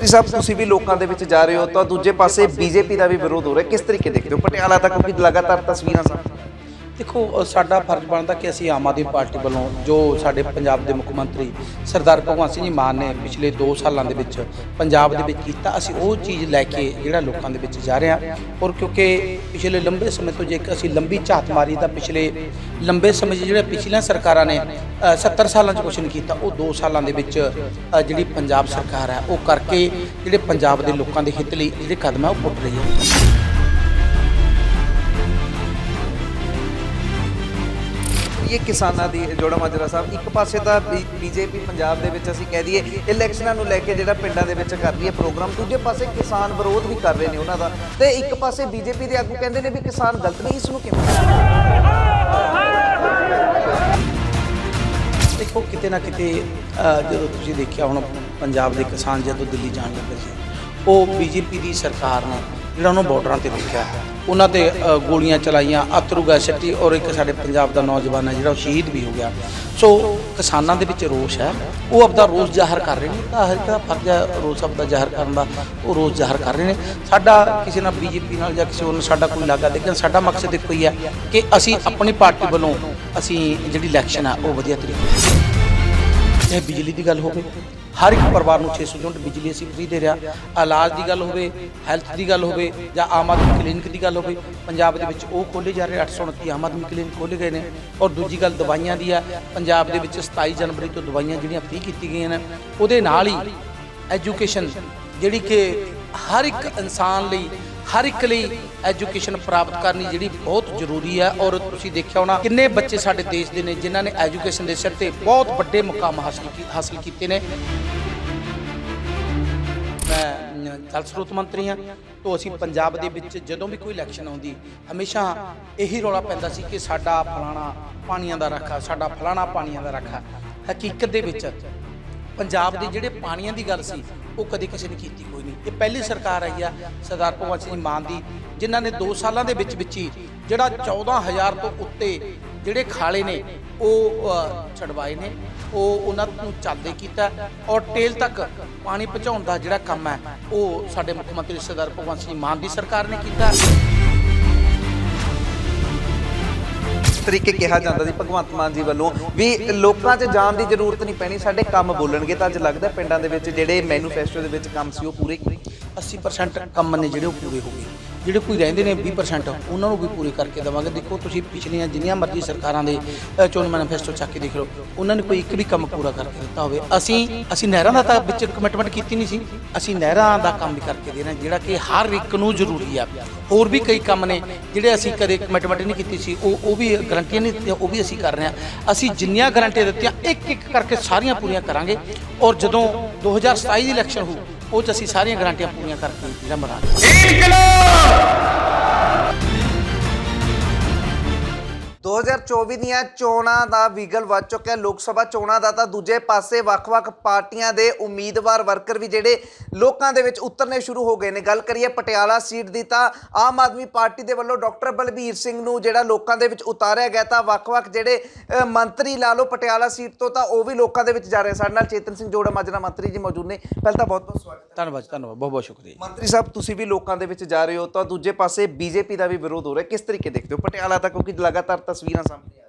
ਮੰਤਰੀ ਸਾਹਿਬ, ਤੁਸੀਂ ਵੀ ਲੋਕਾਂ ਦੇ ਵਿੱਚ ਜਾ ਰਹੇ ਹੋ ਤਾਂ ਦੂਜੇ ਪਾਸੇ ਬੀਜੇਪੀ ਦਾ ਵੀ ਵਿਰੋਧ ਹੋ ਰਿਹਾ। ਕਿਸ ਤਰੀਕੇ ਦੇਖਦੇ ਹੋ? ਪਟਿਆਲਾ ਤੱਕ ਕਿਉਂਕਿ ਲਗਾਤਾਰ ਤਸਵੀਰਾਂ ਸਾਹਮਣੇ ਦੇਖੋ ਅ, ਸਾਡਾ ਫਰਜ਼ ਬਣਦਾ ਕਿ ਅਸੀਂ ਆਮ ਆਦਮੀ ਪਾਰਟੀ ਵੱਲੋਂ ਜੋ ਸਾਡੇ ਪੰਜਾਬ ਦੇ ਮੁੱਖ ਮੰਤਰੀ ਸਰਦਾਰ ਭਗਵੰਤ ਸਿੰਘ ਜੀ ਮਾਨ ਨੇ ਪਿਛਲੇ 2 ਸਾਲਾਂ ਦੇ ਵਿੱਚ ਪੰਜਾਬ ਦੇ ਵਿੱਚ ਕੀਤਾ ਅਸੀਂ ਉਹ ਚੀਜ਼ ਲੈ ਕੇ ਜਿਹੜਾ ਲੋਕਾਂ ਦੇ ਵਿੱਚ ਜਾ ਰਹੇ ਹਾਂ। ਔਰ ਕਿਉਂਕਿ ਪਿਛਲੇ ਲੰਬੇ ਸਮੇਂ ਤੋਂ ਜੇ ਅਸੀਂ ਲੰਬੀ ਝਾਤ ਮਾਰੀ ਤਾਂ ਪਿਛਲੇ ਲੰਬੇ ਸਮੇਂ 'ਚ ਜਿਹੜੇ ਪਿਛਲੀਆਂ ਸਰਕਾਰਾਂ ਨੇ ਅ, 70 ਸਾਲਾਂ 'ਚ ਕੁਛ ਨਹੀਂ ਕੀਤਾ ਉਹ 2 ਸਾਲਾਂ ਦੇ ਵਿੱਚ ਅ, ਜਿਹੜੀ ਪੰਜਾਬ ਸਰਕਾਰ ਹੈ ਉਹ ਕਰਕੇ ਜਿਹੜੇ ਪੰਜਾਬ ਦੇ ਲੋਕਾਂ ਦੇ ਹਿੱਤ ਲਈ ਜਿਹੜੇ ਕਦਮ ਹੈ ਉਹ ਪੁੱਟ ਰਹੀ ਹੈ। ਇਹ ਕਿਸਾਨਾਂ ਦੀ, ਜੋੜਾ ਮਾਜਰਾ ਸਾਹਿਬ, ਇੱਕ ਪਾਸੇ ਤਾਂ ਬੀਜੇਪੀ ਪੰਜਾਬ ਦੇ ਵਿੱਚ ਅਸੀਂ ਕਹਿ ਦਈਏ ਇਲੈਕਸ਼ਨਾਂ ਨੂੰ ਲੈ ਕੇ ਜਿਹੜਾ ਪਿੰਡਾਂ ਦੇ ਵਿੱਚ ਕਰ ਰਹੀ ਹੈ ਪ੍ਰੋਗਰਾਮ, ਦੂਜੇ ਪਾਸੇ ਕਿਸਾਨ ਵਿਰੋਧ ਵੀ ਕਰ ਰਹੇ ਨੇ ਉਹਨਾਂ ਦਾ। ਤੇ ਇੱਕ ਪਾਸੇ ਬੀਜੇਪੀ ਦੇ ਆਗੂ ਕਹਿੰਦੇ ਨੇ ਵੀ ਕਿਸਾਨ ਗਲਤ ਨਹੀਂ, ਇਸ ਨੂੰ ਕਿਵੇਂ ਦੇਖੋ, ਕਿਤੇ ਨਾ ਕਿਤੇ ਜਦੋਂ ਤੁਸੀਂ ਦੇਖਿਆ ਹੁਣ ਪੰਜਾਬ ਦੇ ਕਿਸਾਨ ਜਦੋਂ ਦਿੱਲੀ ਜਾਣ ਲੱਗੇ ਸੀ, ਉਹ ਬੀਜੇਪੀ ਦੀ ਸਰਕਾਰ ਨੇ ਜਿਹੜਾ ਉਹਨੂੰ ਬਾਰਡਰਾਂ ਤੇ ਦੇਖਿਆ। ਉਹਨਾਂ ਤੇ ਅ, ਗੋਲੀਆਂ ਚਲਾਈਆਂ ਅਥਰੂ ਗੈਸ ਸਿੱਟੀ ਔਰ ਇੱਕ ਸਾਡੇ ਪੰਜਾਬ ਦਾ ਨੌਜਵਾਨ ਹੈ ਜਿਹੜਾ ਉਹ ਸ਼ਹੀਦ ਵੀ ਹੋ ਗਿਆ। ਸੋ ਕਿਸਾਨਾਂ ਦੇ ਵਿੱਚ ਰੋਸ ਹੈ। ਉਹ ਆਪਦਾ ਰੋਸ ਜ਼ਾਹਰ ਕਰ ਰਹੇ ਨੇ। ਤਾਂ ਹਰ ਇੱਕ ਦਾ ਫਰਜ਼ ਹੈ ਰੋਸ ਆਪਦਾ ਜ਼ਾਹਰ ਕਰਨ ਦਾ। ਉਹ ਰੋਸ ਜ਼ਾਹਰ ਕਰ ਰਹੇ ਨੇ। ਸਾਡਾ ਕਿਸੇ ਨਾਲ ਬੀਜੇਪੀ ਨਾਲ ਜਾਂ ਕਿਸੇ ਹੋਰ ਨਾਲ ਸਾਡਾ ਕੋਈ ਲਾਗਾ ਲੇਕਿਨ ਸਾਡਾ ਮਕਸਦ ਇੱਕੋ ਹੀ ਹੈ ਕਿ ਅਸੀਂ ਆਪਣੀ ਪਾਰਟੀ ਵੱਲੋਂ ਅਸੀਂ ਜਿਹੜੀ ਇਲੈਕਸ਼ਨ ਆ ਉਹ ਵਧੀਆ ਤਰੀਕੇ ਨਾਲ ਚਾਹੇ ਬਿਜਲੀ ਦੀ ਗੱਲ ਹੋਵੇ ਹਰ ਇੱਕ ਪਰਿਵਾਰ ਨੂੰ 600 ਯੂਨਿਟ ਬਿਜਲੀ ਅਸੀਂ ਫ੍ਰੀ ਦੇ ਰਿਹਾ। ਇਲਾਜ ਦੀ ਗੱਲ ਹੋਵੇ ਹੈਲਥ ਦੀ ਗੱਲ ਹੋਵੇ ਜਾਂ ਆਮ ਆਦਮੀ ਕਲੀਨਿਕ ਦੀ ਗੱਲ ਹੋਵੇ, ਪੰਜਾਬ ਦੇ ਵਿੱਚ ਉਹ ਖੋਲੇ ਜਾ ਰਹੇ 829 ਆਮ ਆਦਮੀ ਕਲੀਨਿਕ ਖੋਲੇ ਗਏ ਨੇ। ਔਰ ਦੂਜੀ ਗੱਲ ਦਵਾਈਆਂ ਦੀ ਆ, ਪੰਜਾਬ ਦੇ ਵਿੱਚ 27 ਜਨਵਰੀ ਤੋਂ ਦਵਾਈਆਂ ਜਿਹੜੀਆਂ ਫ੍ਰੀ ਕੀਤੀ ਗਈਆਂ ਨੇ, ਉਹਦੇ ਨਾਲ ਹੀ ਐਜੂਕੇਸ਼ਨ ਜਿਹੜੀ ਕਿ ਹਰ ਇੱਕ ਇਨਸਾਨ ਲਈ ਹਰ ਇੱਕ ਲਈ ਐਜੂਕੇਸ਼ਨ ਪ੍ਰਾਪਤ ਕਰਨੀ ਜਿਹੜੀ ਬਹੁਤ ਜ਼ਰੂਰੀ ਹੈ ਔਰ ਤੁਸੀਂ ਦੇਖਿਆ ਹੋਣਾ ਕਿੰਨੇ ਬੱਚੇ ਸਾਡੇ ਦੇਸ਼ ਦੇ ਨੇ ਜਿਨ੍ਹਾਂ ਨੇ ਐਜੂਕੇਸ਼ਨ ਦੇ ਸਿਰ ਤੇ ਬਹੁਤ ਵੱਡੇ ਮੁਕਾਮ ਹਾਸਲ ਕੀ- ਹਾਸਲ ਕੀਤੇ ਨੇ। ਮੈਂ ਜਲ ਸਰੋਤ ਮੰਤਰੀ ਹਾਂ, ਤੋਂ ਅਸੀਂ ਪੰਜਾਬ ਦੇ ਵਿੱਚ ਜਦੋਂ ਵੀ ਕੋਈ ਇਲੈਕਸ਼ਨ ਆਉਂਦੀ, ਹਮੇਸ਼ਾ ਇਹੀ ਰੌਲਾ ਪੈਂਦਾ ਸੀ ਕਿ ਸਾਡਾ ਫਲਾਣਾ ਪਾਣੀਆਂ ਦਾ ਰੱਖਾ, ਸਾਡਾ ਫਲਾਣਾ ਪਾਣੀਆਂ ਦਾ ਰੱਖਾ। ਹਕੀਕਤ ਦੇ ਵਿੱਚ ਪੰਜਾਬ ਦੇ ਜਿਹੜੇ ਪਾਣੀਆਂ ਦੀ ਗੱਲ ਸੀ ਉਹ ਕਦੇ ਕਿਸੇ ਨੇ ਕੀਤੀ ਕੋਈ ਨਹੀਂ। ਇਹ ਪਹਿਲੀ ਸਰਕਾਰ ਆਈ ਆ ਸਰਦਾਰ ਭਗਵੰਤ ਸਿੰਘ ਮਾਨ ਦੀ ਜਿਨ੍ਹਾਂ ਨੇ 2 ਸਾਲਾਂ ਦੇ ਵਿੱਚ ਵਿੱਚ ਹੀ ਜਿਹੜਾ 14000 ਤੋਂ ਉੱਤੇ ਜਿਹੜੇ ਖਾਲੇ ਨੇ ਉਹ ਛਡਵਾਏ ਨੇ। ਉਹ ਉਹਨਾਂ ਨੂੰ ਚੱਲਦੇ ਕੀਤਾ ਔਰ ਟੇਲ ਤੱਕ ਪਾਣੀ ਪਹੁੰਚਾਉਣ ਦਾ ਜਿਹੜਾ ਕੰਮ ਹੈ ਉਹ ਸਾਡੇ ਮੁੱਖ ਮੰਤਰੀ ਸਰਦਾਰ ਭਗਵੰਤ ਸਿੰਘ ਮਾਨ ਦੀ ਸਰਕਾਰ ਨੇ ਕੀਤਾ। ਤਰੀਕੇ ਕਿਹਾ ਜਾਂਦਾ ਸੀ ਭਗਵੰਤ ਮਾਨ ਜੀ ਵੱਲੋਂ ਵੀ ਲੋਕਾਂ 'ਚ ਜਾਣ ਦੀ ਜ਼ਰੂਰਤ ਨਹੀਂ ਪੈਣੀ, ਸਾਡੇ ਕੰਮ ਬੋਲਣਗੇ ਤਾਂ ਅੱਜ ਲੱਗਦਾ ਪਿੰਡਾਂ ਦੇ ਵਿੱਚ ਜਿਹੜੇ ਮੈਨੂਫੈਸਟੋ ਦੇ ਵਿੱਚ ਕੰਮ ਸੀ ਉਹ ਪੂਰੇ ਕੀਤੇ 80% ਕੰਮ ਨੇ ਜਿਹੜੇ ਉਹ ਪੂਰੇ ਹੋ ਗਏ। ਜਿਹੜੇ ਕੋਈ ਰਹਿੰਦੇ ਨੇ 20% ਉਹਨਾਂ ਨੂੰ ਵੀ ਪੂਰੀ ਕਰਕੇ ਦੇਵਾਂਗੇ। ਦੇਖੋ, ਤੁਸੀਂ ਪਿਛਲੀਆਂ ਜਿੰਨੀਆਂ ਮਰਜ਼ੀ ਸਰਕਾਰਾਂ ਦੇ ਚੋਣ ਮੈਨੀਫੈਸਟੋ ਚੱਕ ਕੇ ਦੇਖ ਲਓ, ਉਹਨਾਂ ਨੇ ਕੋਈ ਇੱਕ ਵੀ ਕੰਮ ਪੂਰਾ ਕਰਕੇ ਦਿੱਤਾ ਹੋਵੇ। ਅਸੀਂ ਅਸੀਂ ਨਹਿਰਾਂ ਦਾ ਤਾਂ ਵਿੱਚ ਕਮਿਟਮੈਂਟ ਕੀਤੀ ਨਹੀਂ ਸੀ। ਅਸੀਂ ਨਹਿਰਾਂ ਦਾ ਕੰਮ ਵੀ ਕਰਕੇ ਦੇਣਾ ਜਿਹੜਾ ਕਿ ਹਰ ਇੱਕ ਨੂੰ ਜ਼ਰੂਰੀ ਆ। ਹੋਰ ਵੀ ਕਈ ਕੰਮ ਨੇ, ਜਿਹੜੇ ਅਸੀਂ ਕਦੇ ਕਮਿਟਮੈਂਟ ਨਹੀਂ ਕੀਤੀ ਸੀ, ਉਹ ਉਹ ਵੀ ਗਰੰਟੀਆਂ ਨਹੀਂ ਦਿੱਤੀਆਂ, ਉਹ ਵੀ ਅਸੀਂ ਕਰ ਰਹੇ ਹਾਂ। ਅਸੀਂ ਜਿੰਨੀਆਂ ਗਰੰਟੀਆਂ ਦਿੱਤੀਆਂ, ਇੱਕ ਇੱਕ ਕਰਕੇ ਸਾਰੀਆਂ ਪੂਰੀਆਂ ਕਰਾਂਗੇ ਔਰ ਜਦੋਂ 2027 ਦੀ ਇਲੈਕਸ਼ਨ ਹੋਊ, ਉਹ 'ਚ ਅਸੀਂ ਸਾਰੀਆਂ ਗਰੰਟੀਆਂ ਪੂਰੀਆਂ ਕਰਕੇ ਜਿਹੜਾ ਮਰਾਂਗੇ 2024 ਦੀਆਂ ਚੋਣਾਂ ਦਾ ਵਿਗਲ ਵੱਜ ਚੁੱਕਿਆ। ਲੋਕ ਸਭਾ ਚੋਣਾਂ ਦਾ ਤਾਂ ਦੂਜੇ ਪਾਸੇ ਵੱਖ-ਵੱਖ ਪਾਰਟੀਆਂ ਦੇ ਉਮੀਦਵਾਰ ਵਰਕਰ ਵੀ ਜਿਹੜੇ ਲੋਕਾਂ ਦੇ ਵਿੱਚ ਉਤਰਨੇ ਸ਼ੁਰੂ ਹੋ ਗਏ ਨੇ। ਗੱਲ ਕਰੀਏ ਪਟਿਆਲਾ ਸੀਟ ਦੀ ਤਾਂ ਆਮ ਆਦਮੀ ਪਾਰਟੀ ਦੇ ਵੱਲੋਂ ਡਾਕਟਰ ਬਲਬੀਰ ਸਿੰਘ ਨੂੰ ਜਿਹੜਾ ਲੋਕਾਂ ਦੇ ਵਿੱਚ ਉਤਾਰਿਆ ਗਿਆ ਤਾਂ ਵੱਖ-ਵੱਖ ਜਿਹੜੇ ਮੰਤਰੀ ਲਾ ਲਓ ਪਟਿਆਲਾ ਸੀਟ ਤੋਂ ਤਾਂ ਉਹ ਵੀ ਲੋਕਾਂ ਦੇ ਵਿੱਚ ਜਾ ਰਹੇ ਸਾਡੇ ਨਾਲ ਚੇਤਨ ਸਿੰਘ ਜੋੜਾ ਮਾਜਰਾ ਮੰਤਰੀ ਜੀ ਮੌਜੂਦ ਨੇ। ਪਹਿਲਾਂ ਤਾਂ ਬਹੁਤ-ਬਹੁਤ ਸਵਾਗਤ ਧੰਨਵਾਦ ਧੰਨਵਾਦ। ਬਹੁਤ ਬਹੁਤ ਸ਼ੁਕਰੀਆ। ਮੰਤਰੀ ਸਾਹਿਬ ਤੁਸੀਂ ਵੀ ਲੋਕਾਂ ਦੇ ਵਿੱਚ ਜਾ ਰਹੇ ਹੋ ਤਾਂ ਦੂਜੇ ਪਾਸੇ ਬੀਜੇਪੀ ਦਾ ਵੀ ਵਿਰੋਧ ਹੋ ਰਿਹਾ। ਕਿਸ ਤਰੀਕੇ ਦੇਖਦੇ ਹੋ ਪਟਿਆਲਾ ਤੱਕ ਕਿਉਂਕਿ ਲਗਾਤਾਰ ਤਸਵੀਰਾਂ ਸਾਹਮਣੇ ਆ ਰਹੀਆਂ।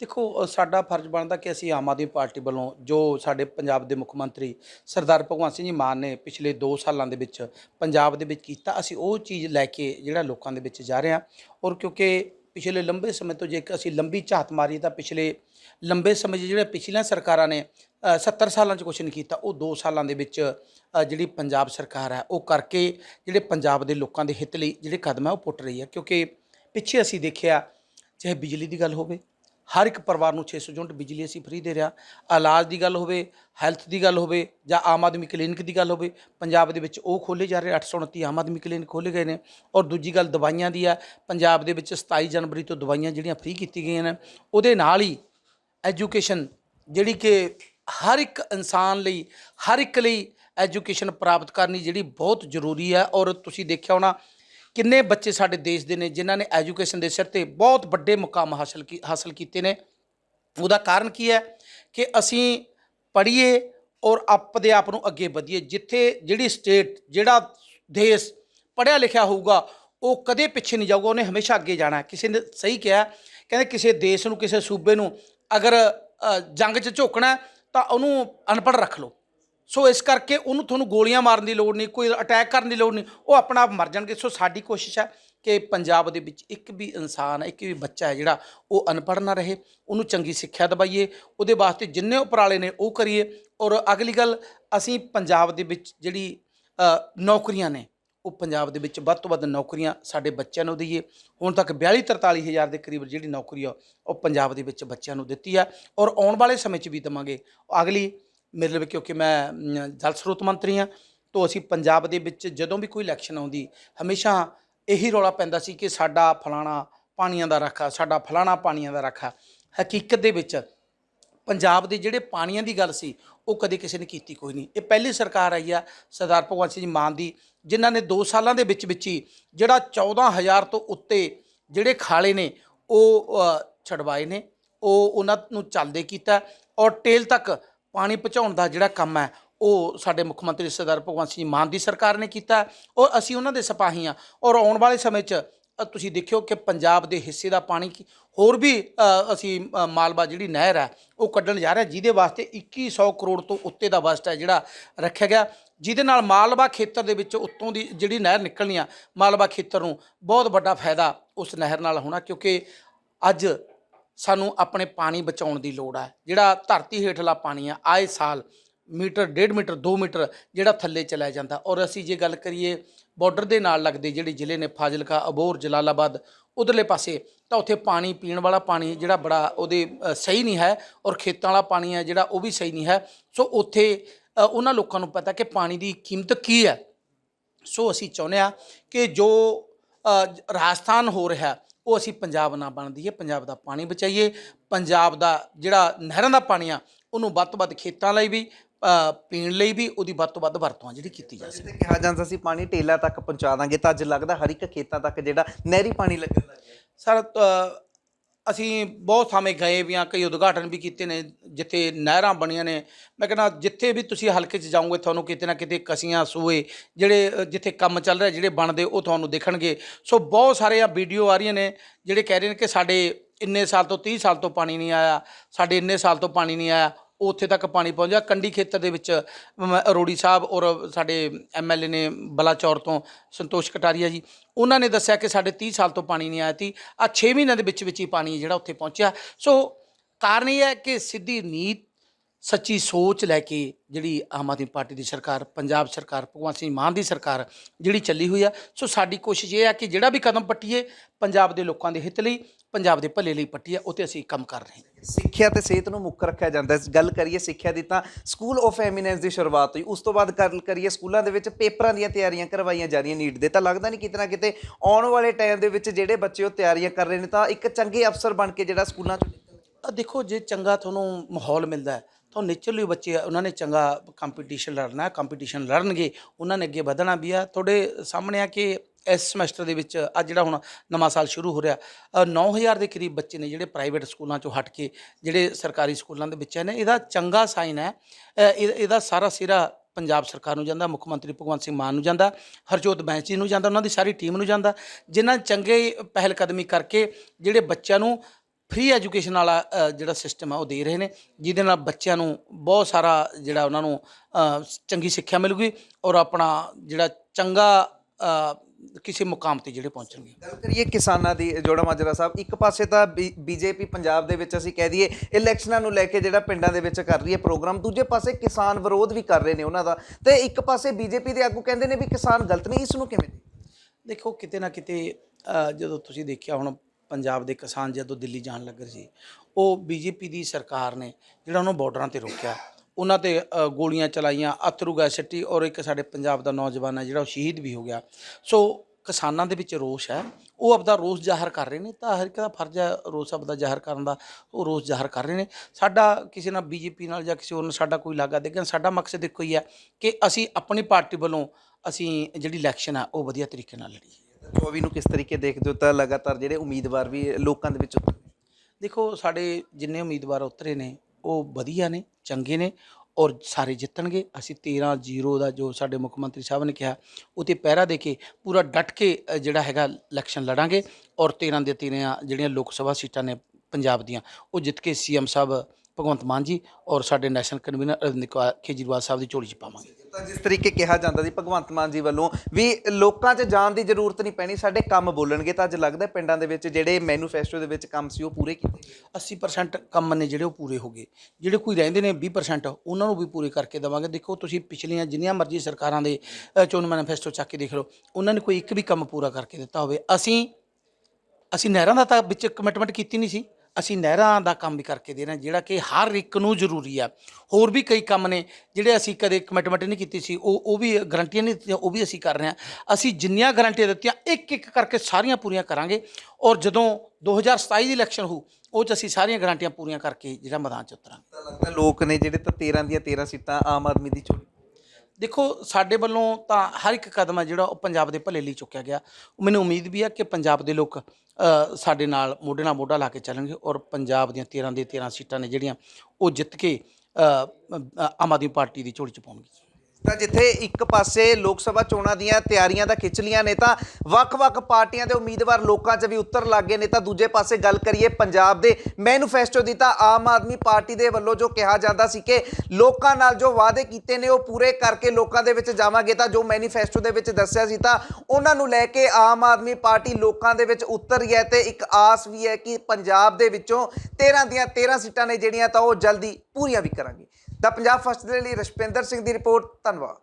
ਦੇਖੋ ਸਾਡਾ ਫਰਜ਼ ਬਣਦਾ ਕਿ ਅਸੀਂ ਆਮ ਆਦਮੀ ਪਾਰਟੀ ਵੱਲੋਂ ਜੋ ਸਾਡੇ ਪੰਜਾਬ ਦੇ ਮੁੱਖ ਮੰਤਰੀ ਸਰਦਾਰ ਭਗਵੰਤ ਸਿੰਘ ਜੀ ਮਾਨ ਨੇ ਪਿਛਲੇ 2 ਸਾਲਾਂ ਦੇ ਵਿੱਚ ਪੰਜਾਬ ਦੇ ਵਿੱਚ ਕੀਤਾ ਅਸੀਂ ਉਹ ਚੀਜ਼ ਲੈ ਕੇ ਜਿਹੜਾ ਲੋਕਾਂ ਦੇ ਵਿੱਚ ਜਾ ਰਹੇ ਹਾਂ। ਔਰ ਕਿਉਂਕਿ ਪਿਛਲੇ ਲੰਬੇ ਸਮੇਂ ਤੋਂ ਜੇ ਅਸੀਂ ਲੰਬੀ ਝਾਤ ਮਾਰੀ ਤਾਂ ਪਿਛਲੇ ਲੰਬੇ ਸਮੇਂ 'ਚ ਜਿਹੜੇ ਪਿਛਲੀਆਂ ਸਰਕਾਰਾਂ ਨੇ ਅ, 70 ਸਾਲਾਂ 'ਚ ਕੁਝ ਨਹੀਂ ਕੀਤਾ ਉਹ 2 ਸਾਲਾਂ ਦੇ ਵਿੱਚ ਜਿਹੜੀ ਪੰਜਾਬ ਸਰਕਾਰ ਹੈ ਉਹ ਕਰਕੇ ਜਿਹੜੇ ਪੰਜਾਬ ਦੇ ਲੋਕਾਂ ਦੇ ਹਿੱਤ ਲਈ ਜਿਹੜੇ ਕਦਮ ਹੈ ਉਹ ਪੁੱਟ ਰਹੀ ਹੈ। ਕਿਉਂਕਿ ਪਿੱਛੇ ਅਸੀਂ ਦੇਖਿਆ ਚਾਹੇ ਬਿਜਲੀ ਦੀ ਗੱਲ ਹੋਵੇ, ਹਰ ਇੱਕ ਪਰਿਵਾਰ ਨੂੰ 600 ਯੂਨਿਟ ਬਿਜਲੀ ਅਸੀਂ ਫ੍ਰੀ ਦੇ ਰਿਹਾ। ਇਲਾਜ ਦੀ ਗੱਲ ਹੋਵੇ ਹੈਲਥ ਦੀ ਗੱਲ ਹੋਵੇ ਜਾਂ ਆਮ ਆਦਮੀ ਕਲੀਨਿਕ ਦੀ ਗੱਲ ਹੋਵੇ, ਪੰਜਾਬ ਦੇ ਵਿੱਚ ਉਹ ਖੋਲੇ ਜਾ ਰਹੇ 829 ਆਮ ਆਦਮੀ ਕਲੀਨਿਕ ਖੋਲੇ ਗਏ ਨੇ। ਔਰ ਦੂਜੀ ਗੱਲ ਦਵਾਈਆਂ ਦੀ ਆ ਪੰਜਾਬ ਦੇ ਵਿੱਚ 27 ਜਨਵਰੀ ਤੋਂ ਦਵਾਈਆਂ ਜਿਹੜੀਆਂ ਫ੍ਰੀ ਕੀਤੀ ਗਈਆਂ ਨੇ, ਉਹਦੇ ਨਾਲ ਹੀ ਐਜੂਕੇਸ਼ਨ ਜਿਹੜੀ ਕਿ ਹਰ ਇੱਕ ਇਨਸਾਨ ਲਈ, ਹਰ ਇੱਕ ਲਈ ਐਜੂਕੇਸ਼ਨ ਪ੍ਰਾਪਤ ਕਰਨੀ ਜਿਹੜੀ ਬਹੁਤ ਜ਼ਰੂਰੀ ਹੈ। ਔਰ ਤੁਸੀਂ ਦੇਖਿਆ ਹੋਣਾ ਕਿੰਨੇ ਬੱਚੇ ਸਾਡੇ ਦੇਸ਼ ਦੇ ਨੇ, ਜਿਨ੍ਹਾਂ ਨੇ ਐਜੂਕੇਸ਼ਨ ਦੇ ਸਿਰ ਤੇ ਬਹੁਤ ਵੱਡੇ ਮੁਕਾਮ ਹਾਸਲ ਕੀ, ਹਾਸਲ ਕੀਤੇ ਨੇ। ਉਹਦਾ ਕਾਰਨ ਕੀ ਹੈ ਕਿ ਅਸੀਂ ਪੜ੍ਹੀਏ ਔਰ ਆਪਦੇ ਆਪ ਨੂੰ ਅੱਗੇ ਵਧੀਏ। ਜਿੱਥੇ ਜਿਹੜੀ ਸਟੇਟ ਜਿਹੜਾ ਦੇਸ਼ ਪੜ੍ਹਿਆ ਲਿਖਿਆ ਹੋਊਗਾ, ਉਹ ਕਦੇ ਪਿੱਛੇ ਨਹੀਂ ਜਾਊਗਾ, ਉਹਨੇ ਹਮੇਸ਼ਾ ਅੱਗੇ ਜਾਣਾ ਕਿਸੇ ਨੇ ਸਹੀ ਕਿਹਾ ਕਹਿੰਦੇ ਕਿਸੇ ਦੇਸ਼ ਨੂੰ, ਕਿਸੇ ਸੂਬੇ ਨੂੰ ਅਗਰ ਜੰਗ 'ਚ ਝੋਕਣਾ ਤਾਂ ਉਹਨੂੰ ਅਨਪੜ੍ਹ ਰੱਖ ਲਓ। ਸੋ ਇਸ ਕਰਕੇ ਉਹਨੂੰ ਤੁਹਾਨੂੰ ਗੋਲੀਆਂ ਮਾਰਨ ਦੀ ਲੋੜ ਨਹੀਂ, ਕੋਈ ਅਟੈਕ ਕਰਨ ਦੀ ਲੋੜ ਨਹੀਂ। ਉਹ ਆਪਣਾ ਆਪ ਮਰ ਜਾਣਗੇ। ਸੋ ਸਾਡੀ ਕੋਸ਼ਿਸ਼ ਹੈ ਕਿ ਪੰਜਾਬ ਦੇ ਵਿੱਚ ਇੱਕ ਵੀ ਇਨਸਾਨ, ਇੱਕ ਵੀ ਬੱਚਾ ਹੈ ਜਿਹੜਾ ਉਹ ਅਨਪੜ੍ਹ ਨਾ ਰਹੇ, ਉਹਨੂੰ ਚੰਗੀ ਸਿੱਖਿਆ ਦਵਾਈਏ, ਉਹਦੇ ਵਾਸਤੇ ਜਿੰਨੇ ਉਪਰਾਲੇ ਨੇ ਉਹ ਕਰੀਏ। ਔਰ ਅਗਲੀ ਗੱਲ, ਅਸੀਂ ਪੰਜਾਬ ਦੇ ਵਿੱਚ ਜਿਹੜੀ ਨੌਕਰੀਆਂ ਨੇ, ਉਹ ਪੰਜਾਬ ਦੇ ਵਿੱਚ ਵੱਧ ਤੋਂ ਵੱਧ ਨੌਕਰੀਆਂ ਸਾਡੇ ਬੱਚਿਆਂ ਨੂੰ ਦਈਏ। ਹੁਣ ਤੱਕ 42 43 ਹਜ਼ਾਰ ਦੇ ਕਰੀਬ ਜਿਹੜੀ ਨੌਕਰੀ ਆ, ਉਹ ਪੰਜਾਬ ਦੇ ਵਿੱਚ ਬੱਚਿਆਂ ਨੂੰ ਦਿੱਤੀ ਆ। ਔਰ ਆਉਣ ਵਾਲੇ ਸਮੇਂ 'ਚ ਵੀ ਦੇਵਾਂਗੇ। ਅਗਲੀ ਮੇਰੇ ਲਈ ਕਿਉਂਕਿ ਮੈਂ ਜਲ ਸਰੋਤ ਮੰਤਰੀ ਆ ਤੋਂ ਅਸੀਂ ਪੰਜਾਬ ਦੇ ਵਿੱਚ ਜਦੋਂ ਵੀ ਕੋਈ ਇਲੈਕਸ਼ਨ ਆਉਂਦੀ ਹਮੇਸ਼ਾ ਇਹੀ ਰੌਲਾ ਪੈਂਦਾ ਸੀ ਕਿ ਸਾਡਾ ਫਲਾਣਾ ਪਾਣੀਆਂ ਦਾ ਰੱਖਾ ਸਾਡਾ ਫਲਾਣਾ ਪਾਣੀਆਂ ਦਾ ਰੱਖਾ ਹਕੀਕਤ ਦੇ ਵਿੱਚ ਪੰਜਾਬ ਦੇ ਜਿਹੜੇ ਪਾਣੀਆਂ ਦੀ ਗੱਲ ਸੀ ਉਹ ਕਦੇ ਕਿਸੇ ਨੇ ਕੀਤੀ ਕੋਈ ਨਹੀਂ। ਇਹ ਪਹਿਲੀ ਸਰਕਾਰ ਆਈ ਆ ਸਰਦਾਰ ਭਗਵੰਤ ਸਿੰਘ ਮਾਨ ਦੀ ਜਿਨ੍ਹਾਂ ਨੇ 2 ਸਾਲਾਂ ਦੇ ਵਿੱਚ ਵਿੱਚ ਹੀ ਜਿਹੜਾ 14000 ਤੋਂ ਉੱਤੇ ਜਿਹੜੇ ਖਾਲੇ ਨੇ ਉਹ ਅ, ਛਡਵਾਏ ਨੇ। ਉਹ ਉਹਨਾਂ ਨੂੰ ਚੱਲਦੇ ਕੀਤਾ ਔਰ ਟੇਲ ਤੱਕ ਪਾਣੀ ਪਹੁੰਚਾਉਣ ਦਾ ਜਿਹੜਾ ਕੰਮ ਹੈ ਉਹ ਸਾਡੇ ਮੁੱਖ ਮੰਤਰੀ ਸਰਦਾਰ ਭਗਵੰਤ ਸਿੰਘ ਮਾਨ ਦੀ ਸਰਕਾਰ ਨੇ ਕੀਤਾ ਔਰ ਅਸੀਂ ਉਹਨਾਂ ਦੇ ਸਿਪਾਹੀ ਹਾਂ। ਔਰ ਆਉਣ ਵਾਲੇ ਸਮੇਂ 'ਚ ਤੁਸੀਂ ਦੇਖਿਓ ਕਿ ਪੰਜਾਬ ਦੇ ਹਿੱਸੇ ਦਾ ਪਾਣੀ ਹੋਰ ਵੀ ਅਸੀਂ ਅ, ਮਾਲਵਾ ਜਿਹੜੀ ਨਹਿਰ ਹੈ ਉਹ ਕੱਢਣ ਜਾ ਰਹੇ ਜਿਹਦੇ ਵਾਸਤੇ 2100 ਕਰੋੜ ਤੋਂ ਉੱਤੇ ਦਾ ਬਜਟ ਹੈ ਜਿਹੜਾ ਰੱਖਿਆ ਗਿਆ। ਜਿਹਦੇ ਨਾਲ ਮਾਲਵਾ ਖੇਤਰ ਦੇ ਵਿੱਚ ਉੱਤੋਂ ਦੀ ਜਿਹੜੀ ਨਹਿਰ ਨਿਕਲਣੀ ਆ ਮਾਲਵਾ ਖੇਤਰ ਨੂੰ ਬਹੁਤ ਵੱਡਾ ਫਾਇਦਾ ਉਸ ਨਹਿਰ ਨਾਲ ਹੋਣਾ ਕਿਉਂਕਿ ਅੱਜ ਸਾਨੂੰ ਆਪਣੇ ਪਾਣੀ ਬਚਾਉਣ ਦੀ ਲੋੜ ਹੈ ਜਿਹੜਾ ਧਰਤੀ ਹੇਠਲਾ ਪਾਣੀ ਆ, ਆਏ ਸਾਲ ਮੀਟਰ, ਡੇਢ ਮੀਟਰ 2 ਮੀਟਰ ਜਿਹੜਾ ਥੱਲੇ ਚਲਾ ਜਾਂਦਾ। ਔਰ ਅਸੀਂ ਜੇ ਗੱਲ ਕਰੀਏ ਬਾਰਡਰ ਦੇ ਨਾਲ ਲੱਗਦੇ ਜਿਹੜੇ ਜ਼ਿਲ੍ਹੇ ਨੇ ਫਾਜ਼ਿਲਕਾ, ਅਬੋਹਰ, ਜਲਾਲਾਬਾਦ, ਉਧਰਲੇ ਪਾਸੇ, ਤਾਂ ਉੱਥੇ ਪਾਣੀ ਪੀਣ ਵਾਲਾ ਪਾਣੀ ਜਿਹੜਾ ਬੜਾ ਉਹਦੇ ਸਹੀ ਨਹੀਂ ਹੈ ਔਰ ਖੇਤਾਂ ਵਾਲਾ ਪਾਣੀ ਹੈ ਜਿਹੜਾ ਉਹ ਵੀ ਸਹੀ ਨਹੀਂ ਹੈ। ਸੋ ਉੱਥੇ ਉਹਨਾਂ ਲੋਕਾਂ ਨੂੰ ਪਤਾ ਕਿ ਪਾਣੀ ਦੀ ਕੀਮਤ ਕੀ ਹੈ। ਸੋ ਅਸੀਂ ਚਾਹੁੰਦੇ ਆ ਕਿ ਜੋ, ਰਾਜਸਥਾਨ ਹੋ ਰਿਹਾ ਉਹ ਅਸੀਂ ਪੰਜਾਬ ਨਾਲ ਬਣ ਦਈਏ ਪੰਜਾਬ ਦਾ ਪਾਣੀ ਬਚਾਈਏ ਪੰਜਾਬ ਦਾ ਜਿਹੜਾ ਨਹਿਰਾਂ ਦਾ ਪਾਣੀ ਆ ਉਹਨੂੰ ਵੱਧ ਤੋਂ ਵੱਧ ਖੇਤਾਂ ਲਈ ਵੀ ਪੀਣ ਲਈ ਵੀ ਉਹਦੀ ਵੱਧ ਤੋਂ ਵੱਧ ਵਰਤੋਂ ਆ ਜਿਹੜੀ ਕੀਤੀ ਜਾ ਸਕੇ ਕਿਹਾ ਜਾਂਦਾ ਸੀ ਪਾਣੀ ਟੇਲਾ ਤੱਕ ਪਹੁੰਚਾ ਦਾਂਗੇ ਤਾਂ ਅੱਜ ਲੱਗਦਾ ਹਰ ਇੱਕ ਖੇਤਾਂ ਤੱਕ ਜਿਹੜਾ ਨਹਿਰੀ ਪਾਣੀ ਲੱਗਣ ਲੱਗ ਗਿਆ। ਸਰ ਅਸੀਂ ਬਹੁਤ ਥਾਵੇਂ ਗਏ ਵੀ ਆ ਕਈ ਉਦਘਾਟਨ ਵੀ ਕੀਤੇ ਨੇ, ਜਿੱਥੇ ਨਹਿਰਾਂ ਬਣੀਆਂ ਨੇ। ਮੈਂ ਕਹਿੰਦਾ, ਜਿੱਥੇ ਵੀ ਤੁਸੀਂ ਹਲਕੇ 'ਚ ਜਾਓਗੇ, ਤੁਹਾਨੂੰ ਕਿਤੇ ਨਾ ਕਿਤੇ ਕਸੀਆਂ, ਸੂਏ ਜਿਹੜੇ ਜਿੱਥੇ ਕੰਮ ਚੱਲ ਰਿਹਾ, ਜਿਹੜੇ ਬਣਦੇ, ਉਹ ਤੁਹਾਨੂੰ ਦੇਖਣਗੇ। ਸੋ ਬਹੁਤ ਸਾਰੇ ਆ ਵੀਡੀਓ ਆ ਰਹੀਆਂ ਨੇ, ਜਿਹੜੇ ਕਹਿ ਰਹੇ ਨੇ ਕਿ ਸਾਡੇ ਇੰਨੇ ਸਾਲ ਤੋਂ 30 ਸਾਲ ਤੋਂ ਪਾਣੀ ਨਹੀਂ ਆਇਆ, ਸਾਡੇ ਇੰਨੇ ਸਾਲ ਤੋਂ ਪਾਣੀ ਨਹੀਂ ਆਇਆ। ਉੱਥੇ ਤੱਕ ਪਾਣੀ ਪਹੁੰਚਿਆ। ਕੰਡੀ ਖੇਤਰ ਦੇ ਵਿੱਚ ਅਰੋੜੀ ਸਾਹਿਬ ਔਰ ਸਾਡੇ ਐਮਐਲਏ ਨੇ ਬਲਾਚੌਰ ਤੋਂ ਸੰਤੋਸ਼ ਕਟਾਰੀਆ ਜੀ, ਉਹਨਾਂ ਨੇ ਦੱਸਿਆ ਕਿ ਸਾਡੇ 30 ਸਾਲ ਤੋਂ ਪਾਣੀ ਨਹੀਂ ਆਇਆ ਸੀ। ਆ 6 ਮਹੀਨਿਆਂ ਦੇ ਵਿੱਚ ਵਿੱਚ ਹੀ ਪਾਣੀ ਜਿਹੜਾ ਉੱਥੇ ਪਹੁੰਚਿਆ। ਸੋ ਕਾਰਨ ਇਹ ਹੈ ਕਿ ਸਿੱਧੀ ਨੀਤ ਸੱਚੀ ਸੋਚ ਲੈ ਕੇ ਜਿਹੜੀ ਆਮ ਆਦਮੀ ਪਾਰਟੀ ਦੀ ਸਰਕਾਰ ਪੰਜਾਬ ਸਰਕਾਰ ਭਗਵੰਤ ਸਿੰਘ ਮਾਨ ਦੀ ਸਰਕਾਰ ਜਿਹੜੀ ਚੱਲੀ ਹੋਈ ਆ ਸੋ ਸਾਡੀ ਕੋਸ਼ਿਸ਼ ਇਹ ਹੈ ਕਿ ਜਿਹੜਾ ਵੀ ਕਦਮ ਪੱਟੀਏ ਪੰਜਾਬ ਦੇ ਲੋਕਾਂ ਦੇ ਹਿੱਤ ਲਈ ਪੰਜਾਬ ਦੇ ਭਲੇ ਲਈ ਪੱਟੀਏ ਉਹ 'ਤੇ ਅਸੀਂ ਕੰਮ ਕਰ ਰਹੇ ਹਾਂ। ਸਿੱਖਿਆ ਤੇ ਸਿਹਤ ਨੂੰ ਮੁੱਖ ਰੱਖਿਆ ਜਾਂਦਾ ਹੈ। ਗੱਲ ਕਰੀਏ ਸਿੱਖਿਆ ਦੀ ਤਾਂ ਸਕੂਲ ਆਫ ਐਮੀਨੈਂਸ ਦੀ ਸ਼ੁਰੂਆਤ ਹੋਈ। ਉਸ ਤੋਂ ਬਾਅਦ ਗੱਲ ਕਰੀਏ ਸਕੂਲਾਂ ਦੇ ਵਿੱਚ ਪੇਪਰਾਂ ਦੀਆਂ ਤਿਆਰੀਆਂ ਕਰਵਾਈਆਂ ਜਾ ਰਹੀਆਂ ਨੀਟ ਦੇ। ਤਾਂ ਲੱਗਦਾ ਨਹੀਂ ਕਿਤੇ ਨਾ ਕਿਤੇ ਆਉਣ ਵਾਲੇ ਟਾਈਮ ਦੇ ਵਿੱਚ ਜਿਹੜੇ ਬੱਚੇ ਉਹ ਤਿਆਰੀਆਂ ਕਰ ਰਹੇ ਨੇ ਤਾਂ ਇੱਕ ਚੰਗੇ ਅਫਸਰ ਬਣ ਕੇ ਜਿਹੜਾ ਸਕੂਲਾਂ ਚੋਂ। ਆ ਦੇਖੋ ਜੇ ਚੰਗਾ ਤੁਹਾਨੂੰ ਮਾਹੌਲ ਮਿਲਦਾ ਹੈ ਤਾਂ ਨੇਚਰਲੀ ਬੱਚੇ ਆ, ਉਹਨਾਂ ਨੇ ਚੰਗਾ ਕੰਪੀਟੀਸ਼ਨ ਲੜਨਾ ਕੰਪੀਟੀਸ਼ਨ ਲੜਨਗੇ ਉਹਨਾਂ ਨੇ ਅੱਗੇ ਵਧਣਾ ਵੀ ਆ। ਤੁਹਾਡੇ ਸਾਹਮਣੇ ਆ ਕਿ ਇਸ ਸਮੈਸਟਰ ਦੇ ਵਿੱਚ ਅੱਜ ਜਿਹੜਾ ਹੁਣ ਨਵਾਂ ਸਾਲ ਸ਼ੁਰੂ ਹੋ ਰਿਹਾ ਅ, 9000 ਦੇ ਕਰੀਬ ਬੱਚੇ ਨੇ ਜਿਹੜੇ ਪ੍ਰਾਈਵੇਟ ਸਕੂਲਾਂ ਚੋਂ ਹਟ ਕੇ ਜਿਹੜੇ ਸਰਕਾਰੀ ਸਕੂਲਾਂ ਦੇ ਵਿੱਚ ਨੇ ਇਹਦਾ ਚੰਗਾ ਸਾਈਨ ਹੈ। ਅ, ਇਹ- ਇਹਦਾ ਸਾਰਾ ਸਿਰਾ ਪੰਜਾਬ ਸਰਕਾਰ ਨੂੰ ਜਾਂਦਾ ਮੁੱਖ ਮੰਤਰੀ ਭਗਵੰਤ ਸਿੰਘ ਮਾਨ ਨੂੰ ਜਾਂਦਾ ਹਰਜੋਤ ਬੈਂਸ ਜੀ ਨੂੰ ਜਾਂਦਾ ਉਹਨਾਂ ਦੀ ਸਾਰੀ ਟੀਮ ਨੂੰ ਜਾਂਦਾ। ਜਿਨ੍ਹਾਂ ਚੰਗੇ ਪਹਿਲ ਕਦਮੀ ਕਰਕੇ ਜਿਹੜੇ ਬੱਚਿਆਂ ਨੂੰ ਫ੍ਰੀ ਐਜੂਕੇਸ਼ਨ ਵਾਲਾ ਜਿਹੜਾ ਸਿਸਟਮ ਆ ਉਹ ਦੇ ਰਹੇ ਨੇ ਜਿਹਦੇ ਨਾਲ ਬੱਚਿਆਂ ਨੂੰ ਬਹੁਤ ਸਾਰਾ ਜਿਹੜਾ ਉਹਨਾਂ ਨੂੰ ਚੰਗੀ ਸਿੱਖਿਆ ਮਿਲੂਗੀ ਔਰ ਆਪਣਾ ਜਿਹੜਾ ਚੰਗਾ ਕਿਸੇ ਮੁਕਾਮ ਤੇ ਜਿਹੜੇ ਪਹੁੰਚਣਗੇ। ਗੱਲ ਕਰੀਏ ਕਿਸਾਨਾਂ ਦੀ ਜੋੜਾ ਮਾਜਰਾ ਸਾਹਿਬ ਇੱਕ ਪਾਸੇ ਤਾਂ ਬੀਜੇਪੀ ਪੰਜਾਬ ਦੇ ਵਿੱਚ ਅਸੀਂ ਕਹਿ ਦਈਏ ਇਲੈਕਸ਼ਨਾਂ ਨੂੰ ਲੈ ਕੇ ਜਿਹੜਾ ਪਿੰਡਾਂ ਦੇ ਵਿੱਚ ਕਰ ਰਹੀ ਹੈ ਪ੍ਰੋਗਰਾਮ ਦੂਜੇ ਪਾਸੇ ਕਿਸਾਨ ਵਿਰੋਧ ਵੀ ਕਰ ਰਹੇ ਨੇ ਉਹਨਾਂ ਦਾ। ਤੇ ਇੱਕ ਪਾਸੇ ਬੀਜੇਪੀ ਦੇ ਆਗੂ ਕਹਿੰਦੇ ਨੇ ਵੀ ਕਿਸਾਨ ਗਲਤ ਨਹੀਂ ਇਸ ਨੂੰ ਕਿਵੇਂ ਦੇਖੋ ਕਿਤੇ ਨਾ ਕਿਤੇ ਜਦੋਂ ਤੁਸੀਂ ਦੇਖਿਆ ਹੁਣ ਪੰਜਾਬ ਦੇ ਕਿਸਾਨ ਜਦੋਂ ਦਿੱਲੀ ਜਾਣ ਲੱਗੇ ਸੀ, ਉਹ ਬੀਜੇਪੀ ਦੀ ਸਰਕਾਰ ਨੇ ਜਿਹੜਾ ਉਹਨੂੰ ਬਾਰਡਰਾਂ ਤੇ ਰੋਕਿਆ, ਉਹਨਾਂ ਤੇ ਗੋਲੀਆਂ ਚਲਾਈਆਂ, ਅਥਰੂ ਗੈਸ ਸਿੱਟੀ ਔਰ ਇੱਕ ਸਾਡੇ ਪੰਜਾਬ ਦਾ ਨੌਜਵਾਨ ਹੈ ਜਿਹੜਾ ਉਹ ਸ਼ਹੀਦ ਵੀ ਹੋ ਗਿਆ। ਸੋ ਕਿਸਾਨਾਂ ਦੇ ਵਿੱਚ ਰੋਸ ਹੈ, ਉਹ ਆਪਦਾ ਰੋਸ ਜ਼ਾਹਰ ਕਰ ਰਹੇ ਨੇ, ਤਾਂ ਹਰ ਇੱਕ ਦਾ ਫਰਜ਼ ਹੈ ਰੋਸ ਆਪਦਾ ਜ਼ਾਹਰ ਕਰਨ ਦਾ, ਉਹ ਰੋਸ ਜ਼ਾਹਰ ਕਰ ਰਹੇ ਨੇ। ਸਾਡਾ ਕਿਸੇ ਨਾਲ ਬੀਜੇਪੀ ਨਾਲ ਜਾਂ ਕਿਸੇ ਹੋਰ ਨਾਲ ਸਾਡਾ ਕੋਈ ਲਾਗਾ ਦੇਗਾ ਸਾਡਾ ਮਕਸਦ ਇੱਕੋ ਹੀ ਹੈ ਕਿ ਅਸੀਂ ਆਪਣੀ ਪਾਰਟੀ ਵੱਲੋਂ ਅਸੀਂ ਜਿਹੜੀ ਇਲੈਕਸ਼ਨ ਆ ਉਹ ਵਧੀਆ ਤਰੀਕੇ ਨਾਲ ਲੜੀਏ। 24 ਨੂੰ ਕਿਸ ਤਰੀਕੇ ਦੇਖਦੇ ਹੋ ਤਾਂ ਲਗਾਤਾਰ ਜਿਹੜੇ ਉਮੀਦਵਾਰ ਵੀ ਲੋਕਾਂ ਦੇ ਵਿੱਚ ਉਤਰੇ ਦੇਖੋ, ਸਾਡੇ ਜਿੰਨੇ ਉਮੀਦਵਾਰ ਉਤਰੇ ਨੇ, ਉਹ ਵਧੀਆ ਨੇ, ਚੰਗੇ ਨੇ ਔਰ ਸਾਰੇ ਜਿੱਤਣਗੇ। ਅਸੀਂ 13-0 ਦਾ ਜੋ ਸਾਡੇ ਮੁੱਖ ਮੰਤਰੀ ਸਾਹਿਬ ਨੇ ਕਿਹਾ, ਉਹ ਤੇ ਪਹਿਰਾ ਦੇ ਕੇ ਪੂਰਾ ਡਟ ਕੇ ਜਿਹੜਾ ਹੈਗਾ ਇਲੈਕਸ਼ਨ ਲੜਾਂਗੇ ਔਰ 13 ਦੇ 13 ਜਿਹੜੀਆਂ ਲੋਕ ਸਭਾ ਸੀਟਾਂ ਨੇ ਪੰਜਾਬ ਦੀਆਂ, ਉਹ ਜਿੱਤ ਕੇ ਸੀਐਮ ਸਾਹਿਬ ਭਗਵੰਤ ਮਾਨ ਜੀ ਔਰ ਸਾਡੇ ਨੈਸ਼ਨਲ ਕਨਵੀਨਰ ਅਰਵਿੰਦ ਕੇਜਰੀਵਾਲ- ਕੇਜਰੀਵਾਲ ਸਾਹਿਬ ਦੀ ਝੋਲੀ 'ਚ ਪਾਵਾਂਗੇ। ਤਾਂ ਜਿਸ ਤਰੀਕੇ ਕਿਹਾ ਜਾਂਦਾ ਸੀ ਭਗਵੰਤ ਮਾਨ ਜੀ ਵੱਲੋਂ ਵੀ ਲੋਕਾਂ 'ਚ ਜਾਣ ਦੀ ਜ਼ਰੂਰਤ ਨਹੀਂ ਪੈਣੀ, ਸਾਡੇ ਕੰਮ ਬੋਲਣਗੇ ਤਾਂ ਅੱਜ ਲੱਗਦਾ ਪਿੰਡਾਂ ਦੇ ਵਿੱਚ ਜਿਹੜੇ ਮੈਨੂਫੈਸਟੋ ਦੇ ਵਿੱਚ ਕੰਮ ਸੀ ਉਹ ਪੂਰੇ ਕੀਤੇ 80% ਕੰਮ ਨੇ ਜਿਹੜੇ ਉਹ ਪੂਰੇ ਹੋ ਗਏ। ਜਿਹੜੇ ਕੋਈ ਰਹਿੰਦੇ ਨੇ 20% ਉਹਨਾਂ ਨੂੰ ਵੀ ਪੂਰੇ ਕਰਕੇ ਦੇਵਾਂਗੇ। ਦੇਖੋ, ਤੁਸੀਂ ਪਿਛਲੀਆਂ ਜਿੰਨੀਆਂ ਮਰਜ਼ੀ ਸਰਕਾਰਾਂ ਦੇ ਚੋਣ ਮੈਨੀਫੈਸਟੋ ਚੱਕ ਕੇ ਦੇਖ ਲਓ, ਉਹਨਾਂ ਨੇ ਕੋਈ ਇੱਕ ਵੀ ਕੰਮ ਪੂਰਾ ਕਰਕੇ ਦਿੱਤਾ ਹੋਵੇ। ਅਸੀਂ ਅਸੀਂ ਨਹਿਰਾਂ ਦਾ ਤਾਂ ਵਿੱਚ ਕਮਿਟਮੈਂਟ ਕੀਤੀ ਨਹੀਂ ਸੀ। ਅਸੀਂ ਨਹਿਰਾਂ ਦਾ ਕੰਮ ਵੀ ਕਰਕੇ ਦੇ ਰਹੇ ਹਾਂ, ਜਿਹੜਾ ਕਿ ਹਰ ਇੱਕ ਨੂੰ ਜ਼ਰੂਰੀ ਆ। ਹੋਰ ਵੀ ਕਈ ਕੰਮ ਨੇ, ਜਿਹੜੇ ਅਸੀਂ ਕਦੇ ਕਮਿਟਮੈਂਟ ਨਹੀਂ ਕੀਤੀ ਸੀ, ਉਹ ਉਹ ਵੀ ਗਰੰਟੀਆਂ ਨਹੀਂ ਦਿੱਤੀਆਂ, ਉਹ ਵੀ ਅਸੀਂ ਕਰ ਰਹੇ ਹਾਂ। ਅਸੀਂ ਜਿੰਨੀਆਂ ਗਰੰਟੀਆਂ ਦਿੱਤੀਆਂ ਇੱਕ ਇੱਕ ਕਰਕੇ ਸਾਰੀਆਂ ਪੂਰੀਆਂ ਕਰਾਂਗੇ ਔਰ ਜਦੋਂ 2027 ਦੀ ਇਲੈਕਸ਼ਨ ਹੋਊ, ਉਹ 'ਚ ਅਸੀਂ ਸਾਰੀਆਂ ਗਰੰਟੀਆਂ ਪੂਰੀਆਂ ਕਰਕੇ ਜਿਹੜਾ ਮੈਦਾਨ 'ਚ ਉਤਰਾਂਗੇ। ਲੱਗਦਾ ਲੋਕ ਨੇ ਜਿਹੜੇ ਤਾਂ 13 ਦੀਆਂ 13 ਸੀਟਾਂ ਆਮ ਆਦਮੀ ਦੀ ਚੋਣ ਦੇਖੋ, ਸਾਡੇ ਵੱਲੋਂ ਤਾਂ ਹਰ ਇੱਕ ਕਦਮ ਹੈ ਜਿਹੜਾ ਉਹ ਪੰਜਾਬ ਦੇ ਭਲੇ ਲਈ ਚੁੱਕਿਆ ਗਿਆ। ਮੈਨੂੰ ਉਮੀਦ ਵੀ ਹੈ ਕਿ ਪੰਜਾਬ ਦੇ ਲੋਕ ਸਾਡੇ ਨਾਲ ਮੋਢੇ ਨਾਲ ਮੋਢਾ ਲਾ ਕੇ ਚੱਲਣਗੇ ਔਰ ਪੰਜਾਬ ਦੀਆਂ 13 ਦੇ 13 ਸੀਟਾਂ ਨੇ ਜਿਹੜੀਆਂ ਉਹ ਜਿੱਤ ਕੇ ਆਮ ਆਦਮੀ ਪਾਰਟੀ ਦੀ ਝੋਲੀ ਚ ਪਾਉਣਗੇ ਤਾਂ ਜਿੱਥੇ ਇੱਕ ਪਾਸੇ ਲੋਕ ਸਭਾ ਚੋਣਾਂ ਦੀਆਂ ਤਿਆਰੀਆਂ ਤਾਂ ਖਿੱਚ ਲੀਆਂ ਨੇ, ਤਾਂ ਵੱਖ-ਵੱਖ ਪਾਰਟੀਆਂ ਦੇ ਉਮੀਦਵਾਰ ਲੋਕਾਂ 'ਚ ਵੀ ਉੱਤਰ ਲੱਗ ਗਏ ਨੇ। ਤਾਂ ਦੂਜੇ ਪਾਸੇ ਗੱਲ ਕਰੀਏ ਪੰਜਾਬ ਦੇ ਮੈਨੀਫੈਸਟੋ ਦੀ, ਤਾਂ ਆਮ ਆਦਮੀ ਪਾਰਟੀ ਦੇ ਵੱਲੋਂ ਜੋ ਕਿਹਾ ਜਾਂਦਾ ਸੀ ਕਿ ਲੋਕਾਂ ਨਾਲ ਜੋ ਵਾਅਦੇ ਕੀਤੇ ਨੇ, ਉਹ ਪੂਰੇ ਕਰਕੇ ਲੋਕਾਂ ਦੇ ਵਿੱਚ ਜਾਵਾਂਗੇ। ਤਾਂ ਜੋ ਮੈਨੀਫੈਸਟੋ ਦੇ ਵਿੱਚ ਦੱਸਿਆ ਸੀ, ਤਾਂ ਉਹਨਾਂ ਨੂੰ ਲੈ ਕੇ ਆਮ ਆਦਮੀ ਪਾਰਟੀ ਲੋਕਾਂ ਦੇ ਵਿੱਚ ਉੱਤਰ ਰਹੀ ਹੈ ਤੇ ਇੱਕ ਆਸ ਵੀ ਹੈ ਕਿ ਪੰਜਾਬ ਦੇ ਵਿੱਚੋਂ 13 ਦੀਆਂ 13 ਸੀਟਾਂ ਨੇ ਜਿਹੜੀਆਂ, ਤਾਂ ਉਹ ਜਲਦੀ ਪੂਰੀਆਂ ਵੀ ਕਰਾਂਗੇ। ਦਾ ਪੰਜਾਬ ਫਸਟ ਦੇ ਲਈ ਰਸ਼ਪਿੰਦਰ ਸਿੰਘ ਦੀ ਰਿਪੋਰਟ ਧੰਨਵਾਦ।